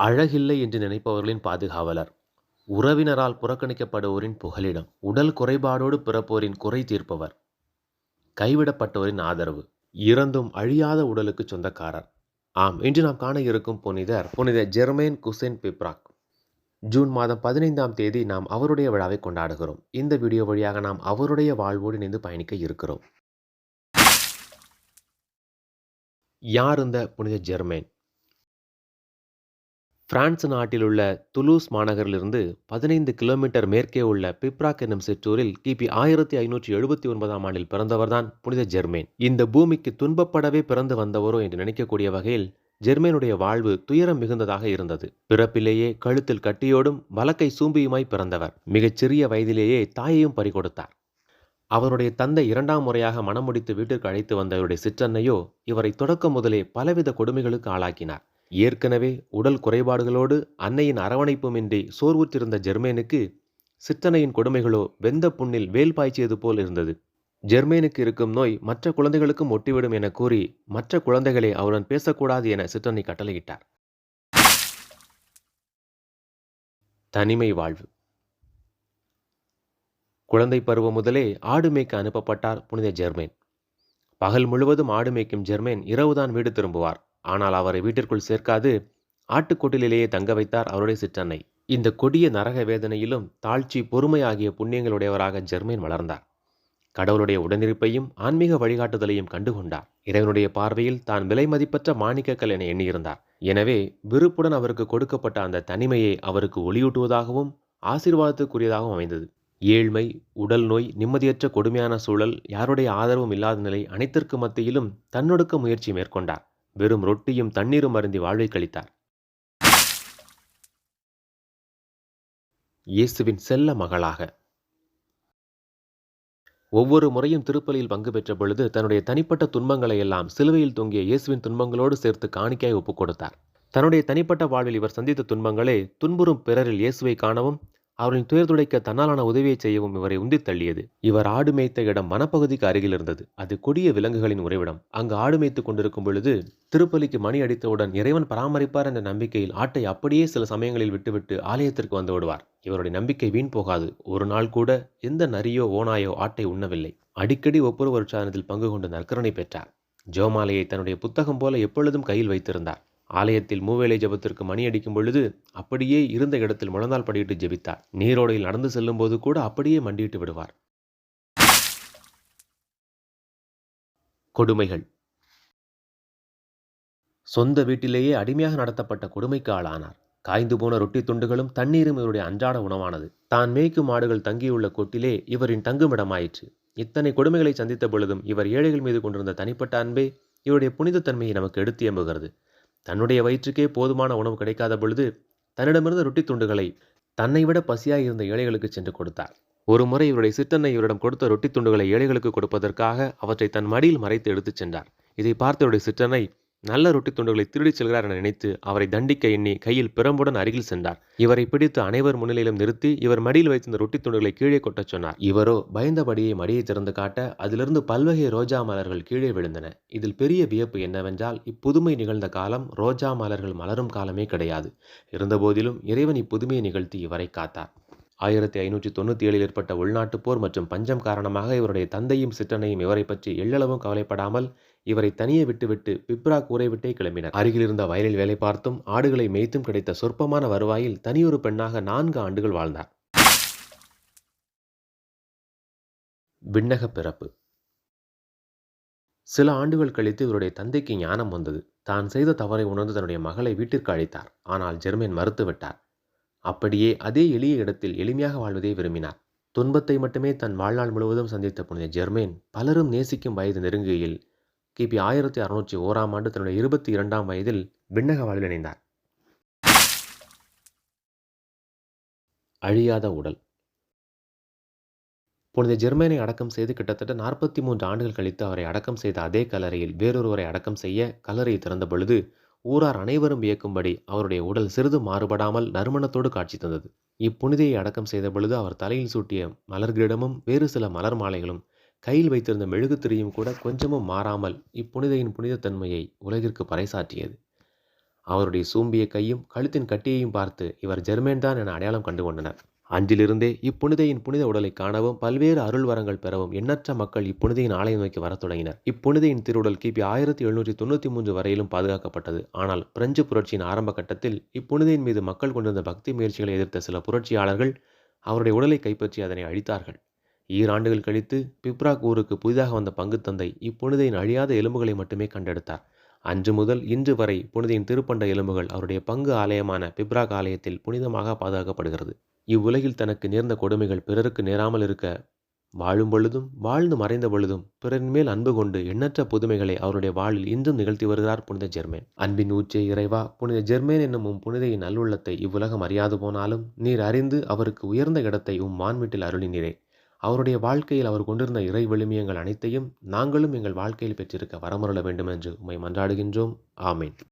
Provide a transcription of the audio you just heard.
அழகில்லை என்று நினைப்பவர்களின் பாதுகாவலர். உறவினரால் புறக்கணிக்கப்படுவோரின் புகலிடம். உடல் குறைபாடோடு பிறப்போரின் குறை தீர்ப்பவர். கைவிடப்பட்டோரின் ஆதரவு. இறந்தும் அழியாத உடலுக்கு சொந்தக்காரர். ஆம் இன்று நாம் காண இருக்கும் புனிதர் புனித ஜெர்மேன் குசேன் பிப்ராக். ஜூன் மாதம் பதினைந்தாம் தேதி நாம் அவருடைய விழாவை கொண்டாடுகிறோம். இந்த வீடியோ வழியாக நாம் அவருடைய வாழ்வோடு இணைந்து பயணிக்க இருக்கிறோம். யார் இந்த புனித ஜெர்மேன்? பிரான்ஸ் நாட்டில் உள்ள துலூஸ் மாநகரிலிருந்து பதினைந்து கிலோமீட்டர் மேற்கே உள்ள பிப்ராக் என்னும் சிற்றூரில் கிபி ஆயிரத்தி ஐநூற்றி எழுபத்தி ஒன்பதாம் ஆண்டில் பிறந்தவர்தான் புனித ஜெர்மேன். இந்த பூமிக்கு துன்பப்படவே பிறந்து வந்தவரோ என்று நினைக்கக்கூடிய வகையில் ஜெர்மேனுடைய வாழ்வு துயரம் மிகுந்ததாக இருந்தது. பிறப்பிலேயே கழுத்தில் கட்டியோடும் வலக்கை சூம்பியுமாய் பிறந்தவர். மிகச் சிறிய வயதிலேயே தாயையும் பறிகொடுத்தார். அவருடைய தந்தை இரண்டாம் முறையாக மனம் முடித்து வீட்டிற்கு அழைத்து வந்தவருடைய சிற்றன்னையோ இவரை தொடக்கம் முதலே பலவித கொடுமைகளுக்கு ஆளாக்கினார். ஏற்கனவே உடல் குறைபாடுகளோடு அன்னையின் அரவணைப்புமின்றி சோர்வுற்றிருந்த ஜெர்மேனுக்கு சிற்றனையின் கொடுமைகளோ வெந்த புண்ணில் வேல் பாய்ச்சியது போல் இருந்தது. ஜெர்மேனுக்கு இருக்கும் நோய் மற்ற குழந்தைகளுக்கும் ஒட்டிவிடும் என கூறி மற்ற குழந்தைகளை அவருடன் பேசக்கூடாது என சிற்றனை கட்டளையிட்டார். தனிமை வாழ்வு. குழந்தை பருவம் முதலே ஆடு மேய்க்க அனுப்பப்பட்டார் புனித ஜெர்மேன். பகல் முழுவதும் ஆடு மேய்க்கும் ஜெர்மேன் இரவுதான் வீடு திரும்புவார். ஆனால் அவரை வீட்டிற்குள் சேர்க்காது ஆட்டுக்கொட்டிலேயே தங்க வைத்தார் அவருடைய சிற்றன்னை. இந்த கொடிய நரக வேதனையிலும் தாழ்ச்சி பொறுமை ஆகிய புண்ணியங்களுடையவராக ஜெர்மேன் வளர்ந்தார். கடவுளுடைய உடனிருப்பையும் ஆன்மீக வழிகாட்டுதலையும் கண்டுகொண்டார். இறைவனுடைய பார்வையில் தான் விலை மதிப்பற்ற மாணிக்கக்கல் என எண்ணியிருந்தார். எனவே விருப்புடன் அவருக்கு கொடுக்கப்பட்ட அந்த தனிமையை அவருக்கு ஒளியூட்டுவதாகவும் ஆசீர்வாதத்துக்குரியதாகவும் அமைந்தது. ஏழ்மை உடல் நோய் நிம்மதியற்ற கொடுமையான சூழல் யாருடைய ஆதரவும் இல்லாத நிலை அனைத்திற்கு மத்தியிலும் தன்னொடுக்க முயற்சி மேற்கொண்டார். வெறும் ரொட்டியும் தண்ணீரும் அருந்தி வாழ்வை கழித்தார். இயேசுவின் செல்ல மகளாக. ஒவ்வொரு முறையும் திருப்பலியில் பங்கு பெற்ற பொழுது தன்னுடைய தனிப்பட்ட துன்பங்களை எல்லாம் சிலுவையில் தொங்கிய இயேசுவின் துன்பங்களோடு சேர்த்து காணிக்கையாய் ஒப்புக் கொடுத்தார் தன்னுடைய தனிப்பட்ட வாழ்வில் இவர் சந்தித்த துன்பங்களே துன்புறும் பிறரில் இயேசுவை காணவும் அவரின் துயர் துடைக்க தன்னாலான உதவியை செய்யவும் இவரை உந்தி தள்ளியது. இவர் ஆடு மேய்த்த இடம் வனப்பகுதிக்கு அருகில் இருந்தது. அது கொடிய விலங்குகளின் உறைவிடம். அங்கு ஆடு மேய்த்து கொண்டிருக்கும் பொழுது திருப்பலிக்கு மணி அடித்தவுடன் இறைவன் பராமரிப்பார் என்ற நம்பிக்கையில் ஆட்டை அப்படியே சில சமயங்களில் விட்டுவிட்டு ஆலயத்திற்கு வந்து விடுவார் இவருடைய நம்பிக்கை வீண் போகாது. ஒரு நாள் கூட எந்த நரியோ ஓனாயோ ஆட்டை உண்ணவில்லை. அடிக்கடி ஒப்புரவு உற்சாகத்தில் பங்கு கொண்டு நற்கரணை பெற்றார். ஜோமாலையை தன்னுடைய புத்தகம் போல எப்பொழுதும் கையில் வைத்திருந்தார். ஆலயத்தில் மூவேளை ஜபத்திற்கு மணி அடிக்கும் பொழுது அப்படியே இருந்த இடத்தில் முழந்தால் படியிட்டு ஜெபித்தார். நீரோடையில் நடந்து செல்லும் போது கூட அப்படியே மண்டியிட்டு விடுவார். கொடுமைகள். சொந்த வீட்டிலேயே அடிமையாக நடத்தப்பட்ட கொடுமைக்கு ஆளானார். காய்ந்து போன ரொட்டி துண்டுகளும் தண்ணீரும் இவருடைய அன்றாட உணவானது. தான் மேய்க்கும் மாடுகள் தங்கியுள்ள கொட்டிலே இவரின் தங்குமிடமாயிற்று. இத்தனை கொடுமைகளை சந்தித்த பொழுதும் இவர் ஏழைகள் மீது கொண்டிருந்த தனிப்பட்ட அன்பே இவருடைய புனிதத்தன்மையை நமக்கு எடுத்து எம்புகிறது. தன்னுடைய வயிற்றுக்கே போதுமான உணவு கிடைக்காத பொழுது தன்னிடமிருந்த ரொட்டி துண்டுகளை தன்னை விட பசியாக இருந்த ஏழைகளுக்கு சென்று கொடுத்தார். ஒரு முறை இவருடைய சிற்றன்னை இவரிடம் கொடுத்த ரொட்டி துண்டுகளை ஏழைகளுக்கு கொடுப்பதற்காக அவற்றை தன் மடியில் மறைத்து எடுத்துச் சென்றார். இதை பார்த்த இவருடைய சிற்றனை நல்ல ரொட்டி துண்டுகளை திருடிச் செல்கிறார் என நினைத்து அவரை தண்டிக்க எண்ணி கையில் பிரம்புடன் அருகில் சென்றார். இவரை பிடித்து அனைவர் முன்னிலையிலும் நிறுத்தி இவர் மடியில் வைத்திருந்த ரொட்டி துண்டுகளை கீழே கொட்டச் சொன்னார். இவரோ பயந்தபடியே மடியை திறந்து காட்ட அதிலிருந்து பல்வகை ரோஜா மலர்கள் கீழே விழுந்தன. இதில் பெரிய வியப்பு என்னவென்றால் இப்புதுமை நிகழ்ந்த காலம் ரோஜா மலர்கள் மலரும் காலமே கிடையாது. இருந்தபோதிலும் இறைவன் இப்புதுமையை நிகழ்த்தி இவரை காத்தார். ஆயிரத்தி ஐநூற்றி தொண்ணூற்றி ஏழில் ஏற்பட்ட உள்நாட்டுப் போர் மற்றும் பஞ்சம் காரணமாக இவருடைய தந்தையும் சிற்றனையும் இவரை பற்றி எள்ளளவும் கவலைப்படாமல் இவரை தனியே விட்டுவிட்டு பிப்ரா கூரை விட்டே கிளம்பினர். அருகில் இருந்த வயலில் வேலை பார்த்தும் ஆடுகளை மேய்த்தும் கிடைத்த சொற்பமான வருவாயில் தனியொரு பெண்ணாக நான்கு ஆண்டுகள் வாழ்ந்தார். விண்ணக பிறப்பு. சில ஆண்டுகள் கழித்து இவருடைய தந்தைக்கு ஞானம் வந்தது. தான் செய்த தவறை உணர்ந்து தன்னுடைய மகளை வீட்டிற்கு அழைத்தார். ஆனால் ஜெர்மன் மறுத்துவிட்டார் அப்படியே அதே எளிய இடத்தில் எளிமையாக வாழ்வதை விரும்பினார். துன்பத்தை மட்டுமே தன் வாழ்நாள் முழுவதும் சந்தித்த புனித ஜெர்மேன் பலரும் நேசிக்கும் வயது நெருங்குகையில் கிபி ஆயிரத்தி அறுநூற்றி ஓராம் ஆண்டு தன்னுடைய இருபத்தி இரண்டாம் வயதில் விண்ணக வாழ்வில் இணைந்தார். அழியாத உடல். புனித ஜெர்மனை அடக்கம் செய்து கிட்டத்தட்ட நாற்பத்தி மூன்று ஆண்டுகள் கழித்து அவரை அடக்கம் செய்த அதே கல்லறையில் வேறொருவரை அடக்கம் செய்ய கல்லறையை திறந்த பொழுது ஊரார் அனைவரும் வியக்கும்படி அவருடைய உடல் சிறிது மாறுபடாமல் நறுமணத்தோடு காட்சி தந்தது. இப்புனிதையை அடக்கம் செய்த பொழுது அவர் தலையில் சூட்டிய மலர்களிடமும் வேறு சில மலர் மாலைகளும் கையில் வைத்திருந்த மெழுகுத்திரியும் கூட கொஞ்சமும் மாறாமல் இப்புனிதையின் புனிதத்தன்மையை உலகிற்கு பறைசாற்றியது. அவருடைய சூம்பிய கையும் கழுத்தின் கட்டியையும் பார்த்து இவர் ஜெர்மேன் தான் என அடையாளம் கண்டு கொண்டனர். அன்றிலிருந்தே இப்புனிதையின் புனித உடலை காணவும் பல்வேறு அருள் வரங்கள் பெறவும் எண்ணற்ற மக்கள் இப்புனிதையின் ஆலயம் நோக்கி வரத் தொடங்கினர். இப்புனிதையின் திருவுடல் கிபி ஆயிரத்தி எழுநூற்றி தொண்ணூற்றி மூன்று வரையிலும் பாதுகாக்கப்பட்டது. ஆனால் பிரெஞ்சு புரட்சியின் ஆரம்ப கட்டத்தில் இப்புனிதையின் மீது மக்கள் கொண்டிருந்த பக்தி முயற்சிகளை எதிர்த்த சில புரட்சியாளர்கள் அவருடைய உடலை கைப்பற்றி அதனை அழித்தார்கள். ஈராண்டுகள் கழித்து பிப்ராக் ஊருக்கு புதிதாக வந்த பங்கு தந்தை இப்புனிதையின் அழியாத எலும்புகளை மட்டுமே கண்டெடுத்தார். அன்று முதல் இன்று வரை புனிதையின் திருப்பண்ட எலும்புகள் அவருடைய பங்கு ஆலயமான பிப்ராக் ஆலயத்தில் புனிதமாக பாதுகாக்கப்படுகிறது. இவ்வுலகில் தனக்கு நேர்ந்த கொடுமைகள் பிறருக்கு நேராமல் இருக்க வாழும் பொழுதும் வாழ்ந்து மறைந்த பொழுதும் பிறரின் மேல் அன்பு கொண்டு எண்ணற்ற புதுமைகளை அவருடைய வாழில் இன்றும் நிகழ்த்தி வருகிறார் புனித ஜெர்மேன். அன்பின் ஊச்சே இறைவா புனித ஜெர்மேன் என்னும் உம் புனிதையின் நல்லுள்ளத்தை இவ்வுலகம் அறியாது போனாலும் நீர் அறிந்து அவருக்கு உயர்ந்த இடத்தை உம் மான்வீட்டில் அருளினீரே. அவருடைய வாழ்க்கையில் அவர் கொண்டிருந்த இறை விழுமியங்கள் அனைத்தையும் நாங்களும் எங்கள் வாழ்க்கையில் பெற்றிருக்க வரமருள வேண்டும் என்று உம்மை மன்றாடுகின்றோம். ஆமேன்.